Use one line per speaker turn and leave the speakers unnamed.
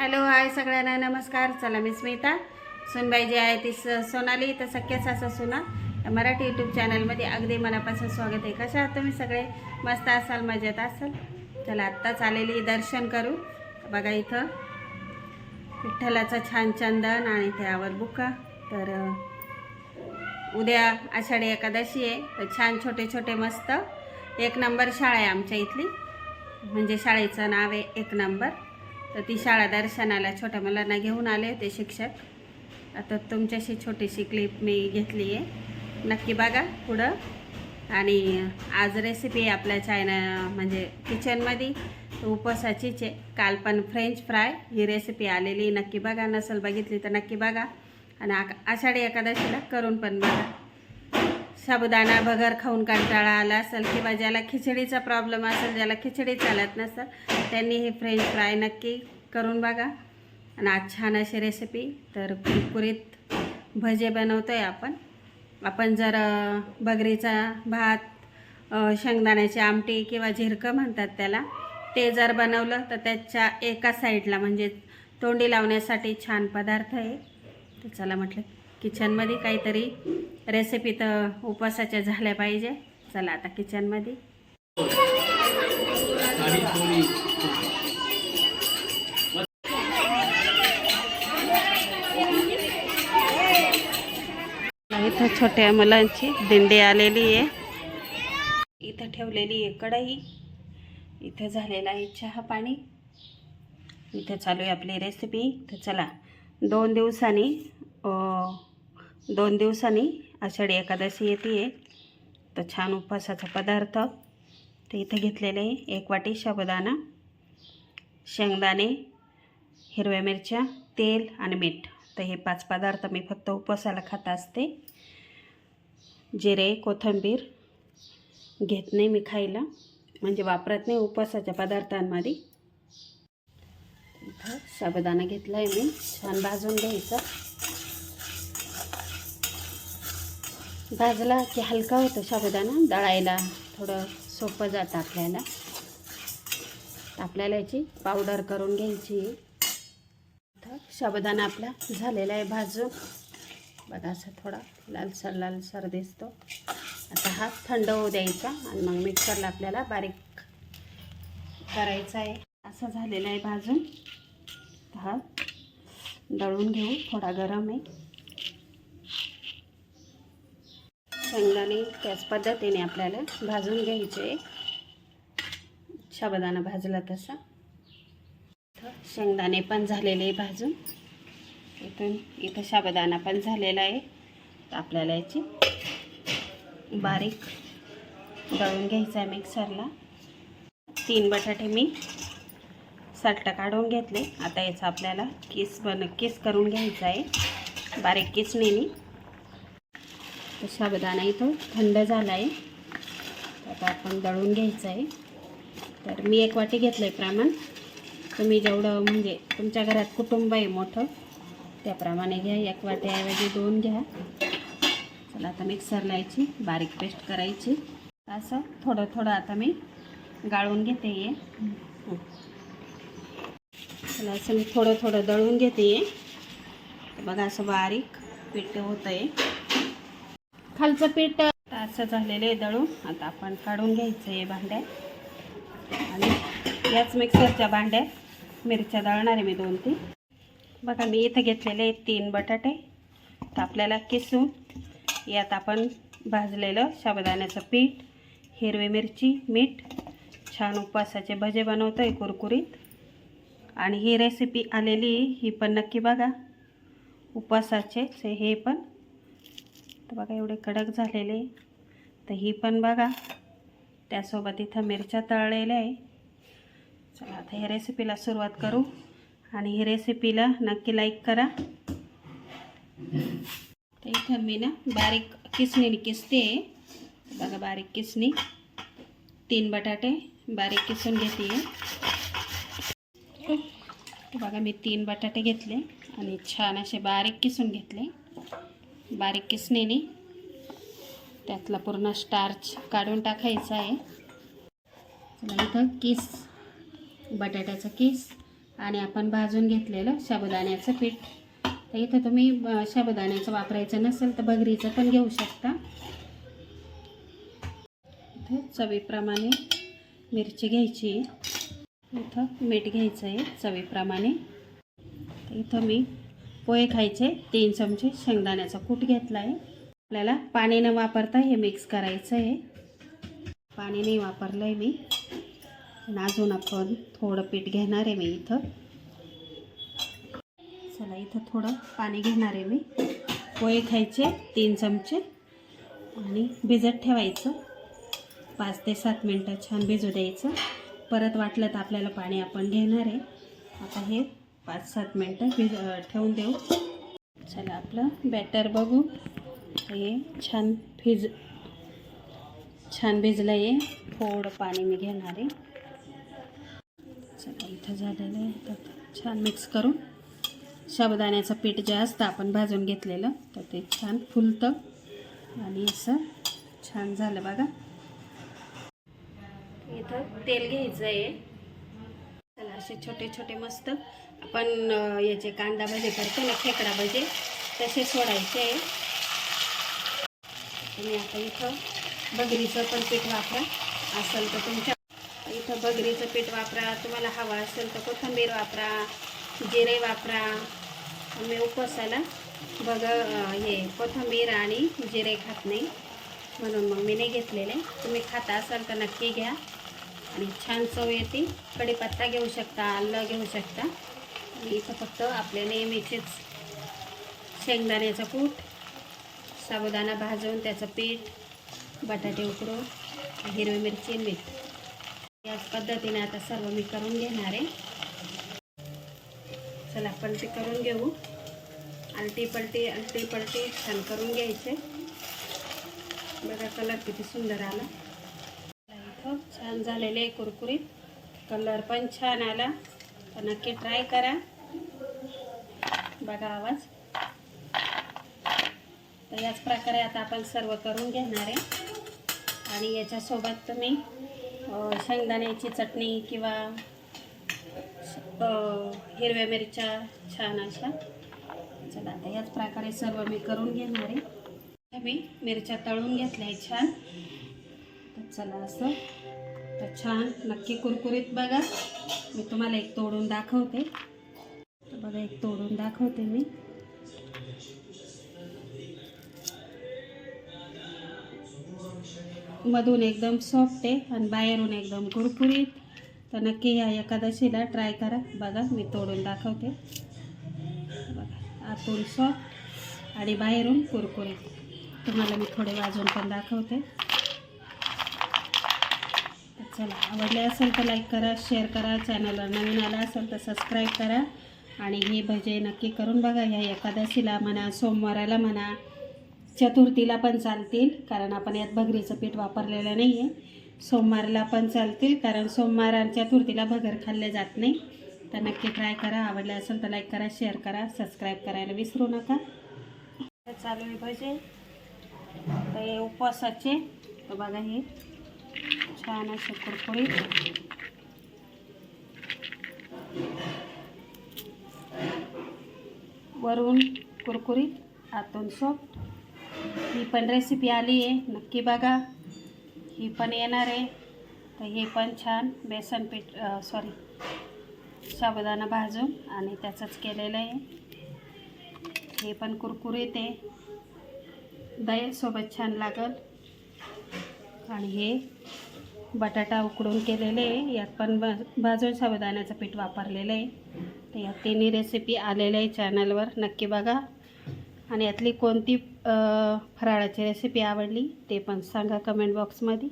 Hello hi सगळ्यांना नमस्कार. चला मी स्मिता. सुनबाई जी आहे ती स सोनाली तर सख्या सासा सुना. मराठी यूट्यूब चॅनलमध्ये अगदी मनापासून स्वागत आहे. कशा आहात तुम्ही सगळे? मस्त असाल मजेत असाल? चला आत्ताच आलेली दर्शन करू. बघा इथं. विठ्ठलाचं छान चंदन आणि त्यावर बुका. तर उद्या आषाढी एकादशी आहे. तर छान छोटे छोटे मस्त. एक नंबर शाळा आहे आमच्या इथली. म्हणजे शाळेचं नाव आहे एक नंबर. तर ती शाळा दर्शनाला छोट्या मुलांना घेऊन आले होते शिक्षक. आता तुमच्याशी छोटीशी क्लिप मी घेतली आहे. नक्की बघा पुढं. आणि आज रेसिपी आपल्या चायना म्हणजे किचनमध्ये उपवासाचीच आहे. काल पण फ्रेंच फ्राय ही रेसिपी आलेली नक्की बघा. नसेल बघितली तर नक्की बघा. आणि आषाढी एकादशीला करून पण बघा. साबुदाणा भगर खाऊन कंटाळा आला असेल किंवा ज्याला खिचडीचा प्रॉब्लेम असेल ज्याला खिचडी चालत नसेल त्यांनी हे फ्रेंच फ्राय नक्की करून बघा. आणि आज छान अशी रेसिपी तर कुरकुरीत भजे बनवतो आहे आपण. आपण जर बगरीचा भात शेंगदाण्याची आमटी किंवा झिरकं म्हणतात त्याला ते जर बनवलं तर त्याच्या एका साईडला म्हणजे तोंडी लावण्यासाठी छान पदार्थ आहे. तर चला म्हटलं किचनमध्ये काहीतरी रेसिपी तर उपवासाच्या झाल्या पाहिजे. चला आता किचनमध्ये. इथं छोट्या मुलांची दिंडी आलेली आहे. इथं ठेवलेली आहे कढई. इथं झालेला आहे चहा पाणी. इथं चालू आहे आपली रेसिपी तर चला दोन दिवसांनी दोन दिवसांनी आषाढी एकादशी येते आहे तर छान उपवासाचा पदार्थ. तर इथं घेतलेले आहे एक वाटी साबुदाणा शेंगदाणे हिरव्या मिरच्या तेल आणि मीठ. तर हे पाच पदार्थ मी फक्त उपवासाला खात असते. जिरे कोथिंबीर घेत नाही मी खायला. म्हणजे वापरत नाही उपवासाच्या पदार्थांमध्ये. इथं साबुदाणा घेतला आहे मी. छान भाजून घ्यायचा. भाजला की हलका होतो साबुदाणा. दळायला थोडं सोपं जातं आपल्याला. आपल्याला याची पावडर करून घ्यायची. आहे साबुदाणा आपला झालेला आहे भाजून. बघा असा थोडा लालसर लालसर दिसतो. आता हा थंड होऊ द्यायचा आणि मग मिक्सरला आपल्याला बारीक करायचा आहे. असा झालेला आहे भाजून. हा दळून घेऊ. थोडा गरम आहे. शेंगदाणे त्याच पद्धतीने आपल्याला भाजून घ्यायचे. साबुदाणा भाजला तसा. इथं शेंगदाणे पण झालेले आहे भाजून. इथून इथं शाबदाना पण झालेला आहे. तर आपल्याला याची बारीक दळून घ्यायचं आहे मिक्सरला. तीन बटाटे मी सट्ट काढून घेतले. आता याचा आपल्याला किस बन किस करून घ्यायचा आहे. बारीक किसणीने तर साबुदाणा इथं थंड झाला आहे. आता आपण दळून घ्यायचं आहे. तर मी एक वाटी घेतलं आहे प्रमाण. तुम्ही जेवढं म्हणजे तुमच्या घरात कुटुंब आहे मोठं त्याप्रमाणे घ्या. एक वाट्याऐवजी दोन घ्या. चला आता मिक्सरला याची बारीक पेस्ट करायची. असं थोडं थोडं आता मी गाळून घेते आहे चला असं मी थोडं थोडं दळून घेते आहे बघा असं बारीक पीठ होतं आहे खालचं पीठ असं झालेलं आहे दळून. आता आपण काढून घ्यायचं आहे भांड्यात आणि याच मिक्सरच्या भांड्यात मिरच्या दळणार आहे मी दोन तीन. बघा मी इथं घेतलेले आहेत तीन बटाटे. तर आपल्याला किसून यात आपण भाजलेलं शाबदाण्याचं पीठ हिरवी मिरची मीठ छान उपवासाचे भजे बनवतो आहे कुरकुरीत. आणि ही रेसिपी आलेली ही पण नक्की बघा. उपवासाचेच हे पण. तर बघा एवढे कडक झालेले तर ही पण बघा त्यासोबत इथं मिरच्या तळलेल्या आहे. चला आता ह्या रेसिपीला सुरुवात करू. आणि ही रेसिपीला नक्की लाईक करा. तर इथं मी ना बारीक किसणीने किसते बघा बारीक किसणी. तीन बटाटे बारीक किसून घेते बघा मी तीन बटाटे घेतले आणि छान असे बारीक किसून घेतले. बारीक किसणीने. त्यातला पूर्ण स्टार्च काढून टाकायचा आहे. चला इथं किस बटाट्याचा किस आणि आपण भाजून घेतलेलं साबुदाण्याचं पीठ. तर इथं तुम्ही अ, साबुदाण्याचं वापरायचं नसेल तर भगरीचं पण घेऊ शकता. इथं चवीप्रमाणे मिरची घ्यायची इथं मीठ घ्यायचं आहे चवीप्रमाणे. इथं मी पोहे खायचे तीन चमचे शेंगदाण्याचा कूट घेतला आहे आपल्याला पाणी न वापरता हे मिक्स करायचं आहे पाणी नाही वापरलं आहे मी अजून आपण थोडं पीठ घेणार आहे मी इथं. चला इथं थोडं पाणी घेणार आहे मी. पोहे खायचे तीन चमचे. आणि भिजत ठेवायचं. पाच ते सात मिनटं छान भिजू द्यायचं. परत वाटलं तर आपल्याला पाणी आपण घेणार आहे. आता हे पाच सात मिनटं भिज ठेवून देऊ. चला आपलं बॅटर बघू. हे छान भिज छान भिजलं आहे थोडं पाणी मी घेणार आहे. चला इथं झालेलं आहे. तर छान मिक्स करून साबुदाण्याचं पीठ जे असतं आपण भाजून घेतलेलं तर ते छान फुलतं. आणि असं छान झालं बघा. इथं तेल घ्यायचं आहे असे छोटे छोटे मस्त आपण याचे कांदा भजे करतो ना खेकडा भजे तसे सोडायचे. तुम्ही आता इथं बगरीचं पण पीठ वापरा. असेल तर तुमच्या इथं बगरीचं पीठ वापरा. तुम्हाला हवं असेल तर कोथिंबीर वापरा जिरे वापरा. मी उपवासाला बघ हे कोथिंबीर आणि जिरे खात नाही. म्हणून मग मी नाही घेतलेले. तुम्ही खाता असाल तर नक्की घ्या. आणि छान चव येते. कढीपत्ता घेऊ शकता आलं घेऊ शकता. आणि इथं फक्त आपले नेहमीचेच शेंगदाण्याचं कूट साबुदाणा भाजून त्याचं पीठ बटाटे उकडून हिरवी मिरची मीठ. याच पद्धतीने आता सर्व मी करून घेणार आहे. चला आपण ते करून घेऊ. आलटी पलटी आलटी पलटी छान करून घ्यायचे. बघा कलर किती सुंदर आला. छान झालेले आहे कुरकुरीत. कलर पण छान आला. तर नक्की ट्राय करा. बघा आवाज. तर याच प्रकारे आता आपण सर्व करून घेणार आहे. आणि याच्यासोबत तुम्ही शेंगदाण्याची चटणी किंवा हिरव्या मिरच्या छान अशा. चला आता याच प्रकारे सर्व मी करून घेणार आहे. मी मिरच्या तळून घेतल्या आहे छान. तर चला असं. तर छान नक्की कुरकुरीत बघा. मी तुम्हाला एक तोडून दाखवते. तर बघा एक तोडून दाखवते मी. मधून एकदम सॉफ्ट आहे आणि बाहेरून एकदम कुरकुरीत. तर नक्की ह्या एकादशीला ट्राय करा. बघा मी तोडून दाखवते. बघा आतून सॉफ्ट आणि बाहेरून कुरकुरीत. तुम्हाला मी थोडे वाजून पण दाखवते. चला आवडले असेल तर लाईक करा शेअर करा चॅनलवर नवीन आला असेल तर सबस्क्राईब करा. आणि हे भजे नक्की करून बघा ह्या एकादशीला म्हणा सोमवाराला म्हणा चतुर्थीला पण चालतील कारण आपण यात भगरीचं पीठ वापरलेलं नाही आहे सोमवारला पण चालतील कारण सोमवार आणि चतुर्थीला भगर खाल्ले जात नाही. तर नक्की ट्राय करा आवडले असेल तर लाईक करा शेअर करा सबस्क्राईब करायला विसरू नका. चालू आहे भजे. तर हे उपवासाचे तर बघा हे. छान असे कुरकुरीत. वरून कुरकुरीत आतून सॉफ्ट ही पण रेसिपी आली आहे नक्की बघा. ही पण येणार आहे. तर हे पण छान बेसन पीठ सॉरी साबुदाणा भाजून आणि त्याचंच केलेलं आहे. हे पण कुरकुरीत आहे. दह्यासोबत छान लागल. आणि हे बटाटा उकडून केलेले आहे. यात पण भाजून साबुदाण्याचं पीठ वापरलेलं आहे. तर या तिन्ही रेसिपी आलेल्या आहे चॅनलवर नक्की बघा. आणि यातली कोणती फराळाची रेसिपी आवडली ते पण सांगा कमेंट बॉक्समध्ये